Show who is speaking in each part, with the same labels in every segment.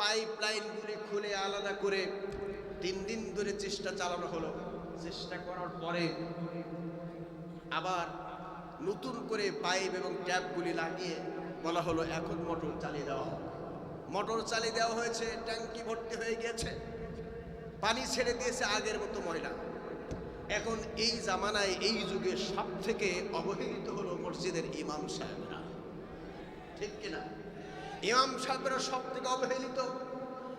Speaker 1: Pipe লাইনগুলি খুলে আলাদা করে তিন দিন ধরে চেষ্টা চালানো হলো। চেষ্টা করার পরে আবার নতুন করে পাইপ এবং ট্যাপগুলি লাগিয়ে বলা হলো, এখন মোটর চালিয়ে দেওয়া মোটর চালিয়ে দেওয়া হয়েছে, ট্যাঙ্কি ভর্তি হয়ে গিয়েছে পানি ছেড়ে দিয়েছে আগের মতো ময়লা। এখন এই জামানায়, এই যুগে সব থেকে অবহেলিত হলো মসজিদের ইমাম সাহেবরা। ঠিক কিনা? ইমাম সাহেবরা সব থেকে অবহেলিত।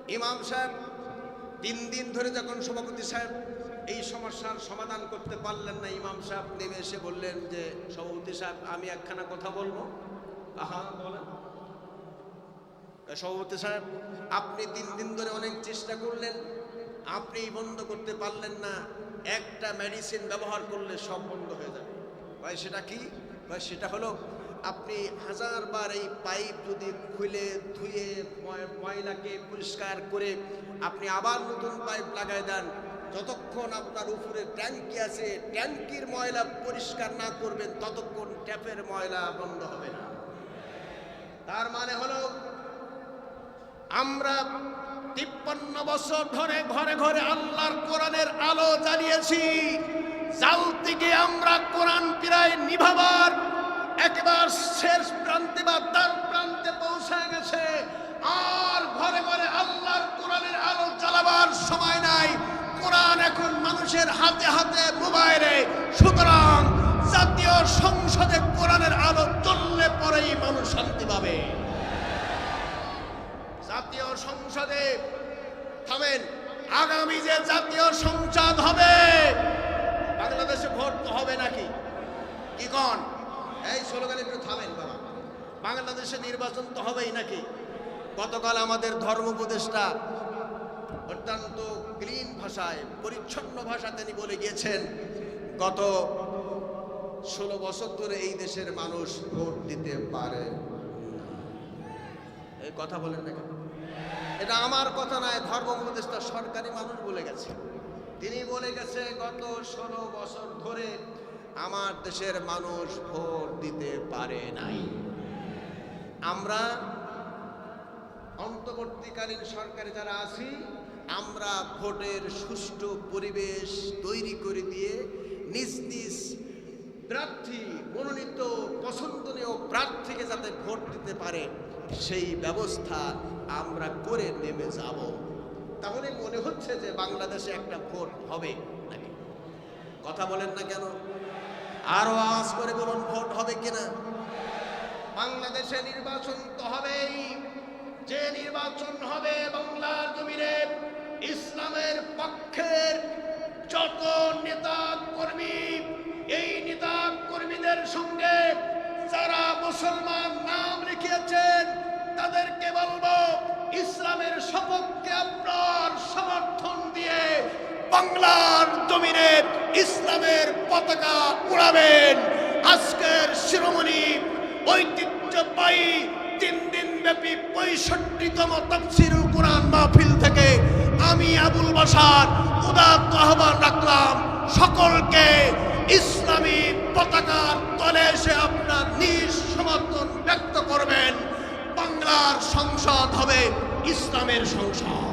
Speaker 1: ইমাম সাহেব তিন দিন ধরে যখন সভাপতি সাহেব এই সমস্যার সমাধান করতে পারলেন না, ইমাম সাহেব নেমে এসে বললেন যে, সভাপতি সাহেব, আমি একখানা কথা বলব। আহা, বলেন। সভাপতি সাহেব, আপনি তিন দিন ধরে অনেক চেষ্টা করলেন আপনি বন্ধ করতে পারলেন না, একটা মেডিসিন ব্যবহার করলে সব বন্ধ হয়ে যাবে। ভাই, সেটা কি? ভাই, সেটা হলো আপনি হাজারবার এই পাইপ যদি খুলে ধুয়ে ময়লাকে পরিষ্কার করে আপনি আবার নতুন পাইপ লাগাই দেন, যতক্ষণ আপনার উপরে ট্যাঙ্কি আছে, ট্যাঙ্কির ময়লা পরিষ্কার না করবেন, ততক্ষণ ট্যাপের ময়লা বন্ধ হবে না। তার মানে হলো, আমরা তিপ্পান্ন বছর ধরে ঘরে ঘরে আল্লাহর কোরআনের আলো জ্বালিয়েছি। জাল থেকে আমরা কোরআন প্রায় নিভাবার একবার শেষ প্রান্তে বা তার প্রান্তে পৌঁছে গেছে। আর ঘরে ঘরে আল্লাহর কোরআনের আলো জ্বালাবার সময় নাই। কোরআন এখন মানুষের হাতে হাতে মোবাইলে। সুতরাং জাতীয় সংসদে কোরআনের আলো চললে পরেই মানুষ শান্তি পাবে। জাতীয় সংসদে থামেন। আগামী যে জাতীয় সংসদ হবে, বাংলাদেশে ভোট তো হবে নাকি? কি কন? এই স্লোগান একটু থামেন বাবা। বাংলাদেশে নির্বাচন তো হবেই নাকি? গতকাল আমাদের ধর্ম উপদেষ্টা অত্যন্ত ক্লিন ভাষায়, পরিচ্ছন্ন ভাষা তিনি বলে গিয়েছেন, গত ষোলো বছর ধরে এই দেশের মানুষ ভোট দিতে পারে। এই কথা বলেন না এটা আমার কথা নয়, ধর্ম উপদেষ্টা সরকারি মানুষ বলে গেছে। তিনি বলে গেছে, গত ষোলো বছর ধরে আমার দেশের মানুষ ভোট দিতে পারে নাই। আমরা অন্তর্বর্তীকালীন সরকারে যারা আছি, আমরা ভোটের সুষ্ঠু পরিবেশ তৈরি করে দিয়ে নিজ নিজ প্রার্থী, মনোনীত, পছন্দনীয় প্রার্থীকে যাতে ভোট দিতে পারে, সেই ব্যবস্থা আমরা করে নেমে যাব। তাহলে মনে হচ্ছে যে বাংলাদেশে একটা ভোট হবে। কথা বলেন না কেন? আরও আওয়াজ করে বলুন, ভোট হবে কিনা? বাংলাদেশে নির্বাচন তো হবেই। যে নির্বাচন হবে বাংলার জমিনে, ইসলামের পক্ষের যত নেতা কর্মী, এই নেতা কর্মীদের সঙ্গে যারা মুসলমান নাম লিখিয়েছেন, তাদেরকে বলব, ইসলামের সপক্ষে আপনার সমর্থন দিয়ে বাংলার ইসলামের পতাকা উড়াবেন। আজকের শিরোমণি ঐতিহ্যবাহী তিন দিন ব্যাপী পঁয়ষট্টিতম তফসিরুল কোরআন মাহফিল থেকে আমি আবুল বাসার উদাত্ত আহ্বান রাখলাম সকলকে। ইসলামী পতাকার তলে এসে আপনার নিজ সমর্থন ব্যক্ত করবেন। বাংলার সংসদ হবে ইসলামের সংসদ।